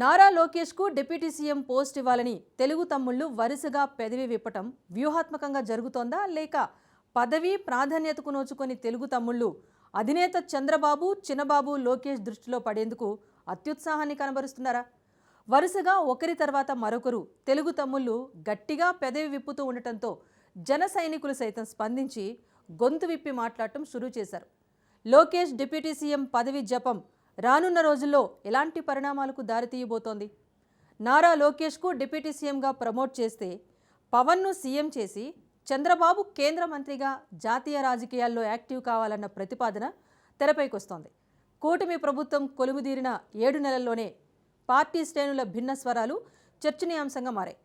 నారా లోకేష్కు deputy CM post ఇవ్వాలని తెలుగు తమ్ముళ్ళు వరుసగా పెదవి విప్పటం వ్యూహాత్మకంగా జరుగుతోందా లేక పదవి ప్రాధాన్యతకు నోచుకొని తెలుగు తమ్ముళ్ళు అధినేత చంద్రబాబు చిన్నబాబు లోకేష్ దృష్టిలో పడేందుకు అత్యుత్సాహాన్ని కనబరుస్తున్నారా? వరుసగా ఒకరి తర్వాత మరొకరు తెలుగు తమ్ముళ్ళు గట్టిగా పెదవి విప్పుతూ ఉండటంతో జన సైనికులు సైతం స్పందించి గొంతు విప్పి మాట్లాడటం షురూ చేశారు. లోకేష్ డిప్యూటీ సీఎం పదవి జపం రానున్న రోజుల్లో ఎలాంటి పరిణామాలకు దారితీయబోతోంది నారా లోకేష్కు డిప్యూటీ సీఎంగా ప్రమోట్ చేస్తే పవన్ను సీఎం చేసి చంద్రబాబు కేంద్ర మంత్రిగా జాతీయ రాజకీయాల్లో యాక్టివ్ కావాలన్న ప్రతిపాదన తెరపైకొస్తోంది. కూటమి ప్రభుత్వం కొలుముదీరిన ఏడు నెలల్లోనే పార్టీ శ్రేణుల భిన్న స్వరాలు చర్చనీయాంశంగా మారాయి.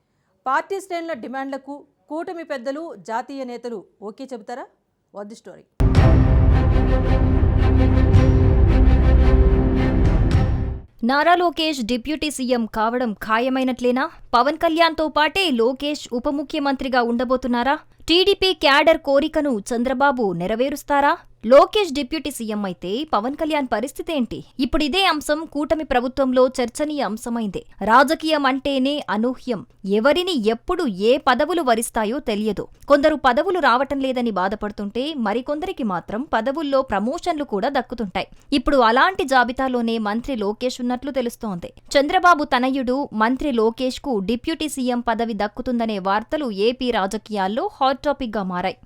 పార్టీ శ్రేణుల డిమాండ్లకు కూటమి పెద్దలు జాతీయ నేతలు ఓకే చెబుతారా? వద్దు story? Nara Lokesh deputy CM కావడం ఖాయమైనట్లేనా? పవన్ కళ్యాణ్తో పాటే లోకేష్ ఉప ముఖ్యమంత్రిగా ఉండబోతున్నారా? టీడీపీ క్యాడర్ కోరికను చంద్రబాబు నెరవేరుస్తారా? లోకేష్ డిప్యూటీ సీఎం అయితే పవన్ కళ్యాణ్ పరిస్థితి ఏంటి? ఇప్పుడు ఇదే అంశం కూటమి ప్రభుత్వంలో చర్చనీయ అంశమైంది. రాజకీయం అంటేనే అనూహ్యం. ఎవరిని ఎప్పుడు ఏ పదవులు వరిస్తాయో తెలియదు. కొందరు పదవులు రావటం లేదని బాధపడుతుంటే మరికొందరికి మాత్రం పదవుల్లో ప్రమోషన్లు కూడా దక్కుతుంటాయి. ఇప్పుడు అలాంటి జాబితాలోనే మంత్రి లోకేష్ ఉన్నట్లు తెలుస్తోంది. చంద్రబాబు తనయుడు మంత్రి లోకేష్కు డిప్యూటీ సీఎం పదవి దక్కుతుందనే వార్తలు ఏపీ రాజకీయాల్లో హాట్ టాపిక్గా మారాయి.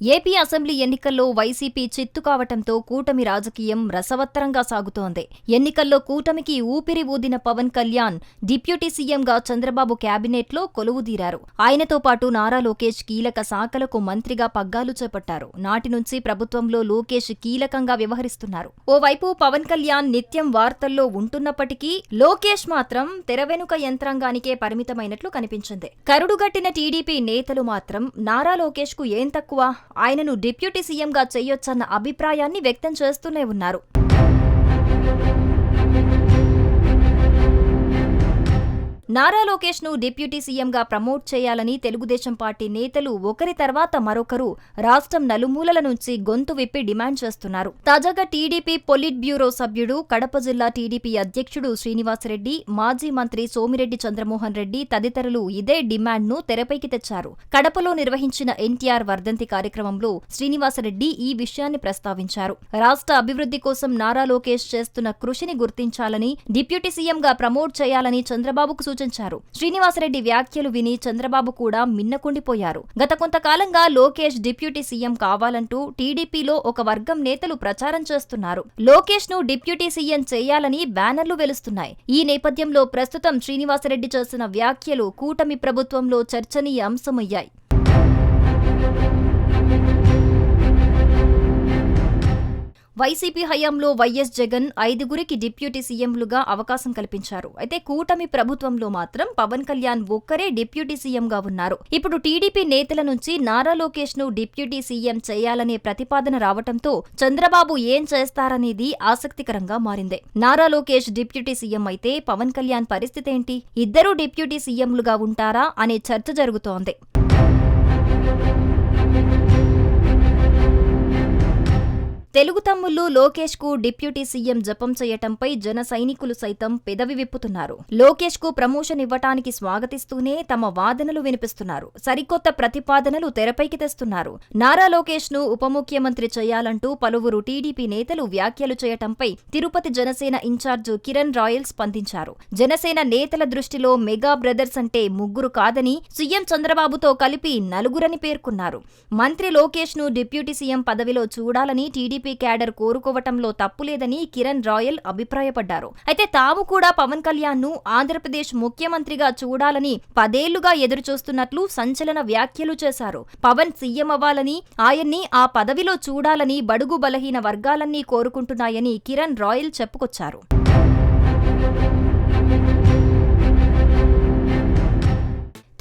ఏపీ అసెంబ్లీ ఎన్నికల్లో వైసీపీ చిత్తు కావటంతో కూటమి రాజకీయం రసవత్తరంగా సాగుతోంది. ఎన్నికల్లో కూటమికి ఊపిరి ఊదిన పవన్ కళ్యాణ్ డిప్యూటీ సీఎంగా చంద్రబాబు క్యాబినెట్లో కొలువుదీరారు ఆయనతో పాటు నారా లోకేష్ కీలక శాఖలకు మంత్రిగా పగ్గాలు చేపట్టారు. నాటి నుంచి ప్రభుత్వంలో లోకేష్ కీలకంగా వ్యవహరిస్తున్నారు. ఓవైపు పవన్ కళ్యాణ్ నిత్యం వార్తల్లో ఉంటున్నప్పటికీ లోకేష్ మాత్రం తెరవెనుక యంత్రాంగానికే పరిమితమైనట్లు కనిపించింది. కరుడుగట్టిన టీడీపీ నేతలు మాత్రం నారా లోకేష్కు ఏం తక్కువ? ఆయనను డిప్యూటీ సీఎంగా చేయొచ్చన్న అభిప్రాయాన్ని వ్యక్తం చేస్తూనే ఉన్నారు. నారా లోకేష్ను డిప్యూటీ సీఎంగా ప్రమోట్ చేయాలని తెలుగుదేశం పార్టీ నేతలు ఒకరి తర్వాత మరొకరు రాష్ట్రం నలుమూలల నుంచి గొంతు విప్పి డిమాండ్ చేస్తున్నారు. తాజాగా టీడీపీ పొలిట్ బ్యూరో సభ్యుడు కడప జిల్లా టీడీపీ అధ్యక్షుడు శ్రీనివాసరెడ్డి మాజీ మంత్రి సోమిరెడ్డి చంద్రమోహన్ రెడ్డి తదితరులు ఇదే డిమాండ్ను తెరపైకి తెచ్చారు. కడపలో నిర్వహించిన ఎన్టీఆర్ వర్ధంతి కార్యక్రమంలో శ్రీనివాసరెడ్డి ఈ విషయాన్ని ప్రస్తావించారు. రాష్ట్ర అభివృద్ధి కోసం నారా లోకేష్ చేస్తున్న కృషిని గుర్తించాలని డిప్యూటీ సీఎంగా ప్రమోట్ చేయాలని చంద్రబాబుకు సూచించారు. శ్రీనివాసరెడ్డి వ్యాఖ్యలు విని చంద్రబాబు కూడా మిన్నకుండిపోయారు. గత కొంతకాలంగా లోకేష్ డిప్యూటీ సీఎం కావాలంటూ టీడీపీలో ఒక వర్గం నేతలు ప్రచారం చేస్తున్నారు. లోకేష్ను డిప్యూటీ సీఎం చేయాలని బ్యానర్లు వెలుస్తున్నాయి. ఈ నేపథ్యంలో ప్రస్తుతం శ్రీనివాసరెడ్డి చేసిన వ్యాఖ్యలు కూటమి ప్రభుత్వంలో చర్చనీయ అంశమయ్యాయి. వైసీపీ హయాంలో వైఎస్ జగన్ ఐదుగురికి డిప్యూటీ సీఎంలుగా అవకాశం కల్పించారు. అయితే కూటమి ప్రభుత్వంలో మాత్రం పవన్ కళ్యాణ్ ఒక్కరే డిప్యూటీ సీఎంగా ఉన్నారు. ఇప్పుడు టీడీపీ నేతల నుంచి నారా లోకేష్ను డిప్యూటీ సీఎం చేయాలనే ప్రతిపాదన రావటంతో చంద్రబాబు ఏం చేస్తారనేది ఆసక్తికరంగా మారింది. నారా లోకేష్ డిప్యూటీ సీఎం అయితే పవన్ కళ్యాణ్ పరిస్థితి ఏంటి? ఇద్దరూ డిప్యూటీ సీఎంలుగా ఉంటారా? అనే చర్చ జరుగుతోంది. తెలుగు తమ్ముళ్ళు లోకేష్కు డిప్యూటీ సీఎం జపం చేయటంపై జన సైనికులు సైతం పెదవి విప్పుతున్నారు. లోకేష్కు ప్రమోషన్ ఇవ్వటానికి స్వాగతిస్తూనే తమ వాదనలు వినిపిస్తున్నారు. సరికొత్త ప్రతిపాదనలు తెరపైకి తెస్తున్నారు. నారా లోకేష్ను ఉప ముఖ్యమంత్రి చేయాలంటూ పలువురు టీడీపీ నేతలు వ్యాఖ్యలు చేయటంపై తిరుపతి జనసేన ఇన్ఛార్జు కిరణ్ రాయల్ స్పందించారు. జనసేన నేతల దృష్టిలో మెగా బ్రదర్స్ అంటే ముగ్గురు కాదని సీఎం చంద్రబాబుతో కలిపి నలుగురని పేర్కొన్నారు. మంత్రి లోకేష్ను డిప్యూటీ సీఎం పదవిలో చూడాలని టీడీపీ క్యాడర్ కోరుకోవటంలో తప్పులేదని కిరణ్ రాయల్ అభిప్రాయపడ్డారు. అయితే తాము కూడా పవన్ కళ్యాణ్ను ఆంధ్రప్రదేశ్ ముఖ్యమంత్రిగా చూడాలని పదేళ్ళుగా ఎదురుచూస్తున్నట్లు సంచలన వ్యాఖ్యలు చేశారు. పవన్ సీఎం అవ్వాలని ఆయన్ని ఆ పదవిలో చూడాలని బడుగు బలహీన వర్గాలన్నీ కోరుకుంటున్నాయని కిరణ్ రాయల్ చెప్పుకొచ్చారు.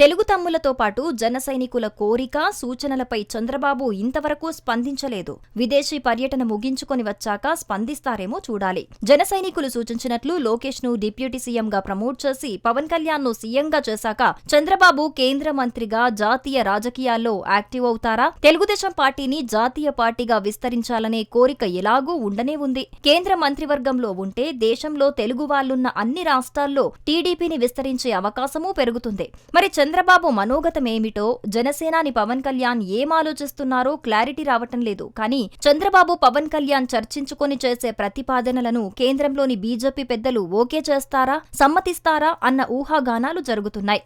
తెలుగు తమ్ములతో పాటు జన సైనికుల కోరిక సూచనలపై చంద్రబాబు ఇంతవరకు స్పందించలేదు. విదేశీ పర్యటన ముగించుకొని వచ్చాక స్పందిస్తారేమో చూడాలి. జన సైనికులు సూచించినట్లు లోకేష్ను డిప్యూటీ సీఎంగా ప్రమోట్ చేసి పవన్ కళ్యాణ్ను సీఎంగా చేశాక చంద్రబాబు కేంద్ర మంత్రిగా జాతీయ రాజకీయాల్లో యాక్టివ్ అవుతారా? తెలుగుదేశం పార్టీని జాతీయ పార్టీగా విస్తరించాలనే కోరిక ఎలాగూ ఉండనే ఉంది. కేంద్ర మంత్రివర్గంలో ఉంటే దేశంలో తెలుగు వాళ్ళున్న అన్ని రాష్ట్రాల్లో టీడీపీని విస్తరించే అవకాశమూ పెరుగుతుంది. మరి చంద్రబాబు మనోగతమేమిటో జనసేనాని పవన్ కళ్యాణ్ ఏం ఆలోచిస్తున్నారో క్లారిటీ రావటం లేదు. కానీ చంద్రబాబు పవన్ కళ్యాణ్ చర్చించుకొని చేసే ప్రతిపాదనలను కేంద్రంలోని బీజేపీ పెద్దలు ఓకే చేస్తారా సమ్మతిస్తారా అన్న ఊహాగానాలు జరుగుతున్నాయి.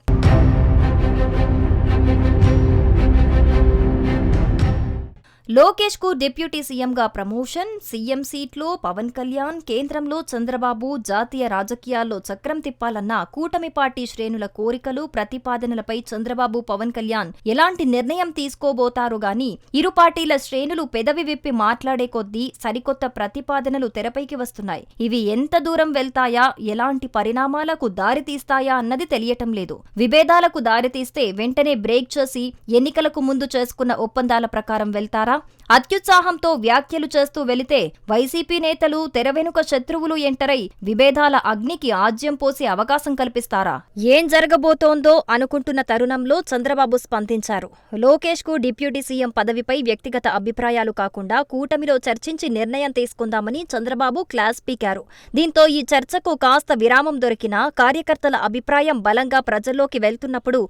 లోకేష్కు డిప్యూటీ సీఎంగా ప్రమోషన్ సీఎం సీట్లో పవన్ కళ్యాణ్ కేంద్రంలో చంద్రబాబు జాతీయ రాజకీయాల్లో చక్రం తిప్పాలన్న కూటమి పార్టీ శ్రేణుల కోరికలు ప్రతిపాదనలపై చంద్రబాబు పవన్ కళ్యాణ్ ఎలాంటి నిర్ణయం తీసుకోబోతారు గాని ఇరు పార్టీల శ్రేణులు పెదవి విప్పి మాట్లాడే కొద్దీ సరికొత్త ప్రతిపాదనలు తెరపైకి వస్తున్నాయి. ఇవి ఎంత దూరం వెళ్తాయా ఎలాంటి పరిణామాలకు దారితీస్తాయా అన్నది తెలియటం లేదు. విభేదాలకు దారితీస్తే వెంటనే బ్రేక్ చేసి ఎన్నికలకు ముందు చేసుకున్న ఒప్పందాల ప్రకారం వెళ్తారా? అత్యుత్సాహంతో వ్యాఖ్యలు చేస్తూ వెళితే వైసీపీ నేతలు తెరవెనుక శత్రువులు ఎంటరై విభేదాల అగ్నికి ఆజ్యం పోసే అవకాశం కల్పిస్తారా? ఏం జరగబోతోందో అనుకుంటున్న తరుణంలో చంద్రబాబు స్పందించారు. లోకేష్కు డిప్యూటీ సీఎం పదవిపై వ్యక్తిగత అభిప్రాయాలు కాకుండా కూటమిలో చర్చించి నిర్ణయం తీసుకుందామని చంద్రబాబు క్లాస్ పీకారు. దీంతో ఈ చర్చకు కాస్త విరామం దొరికినా కార్యకర్తల అభిప్రాయం బలంగా ప్రజల్లోకి వెళ్తున్నప్పుడు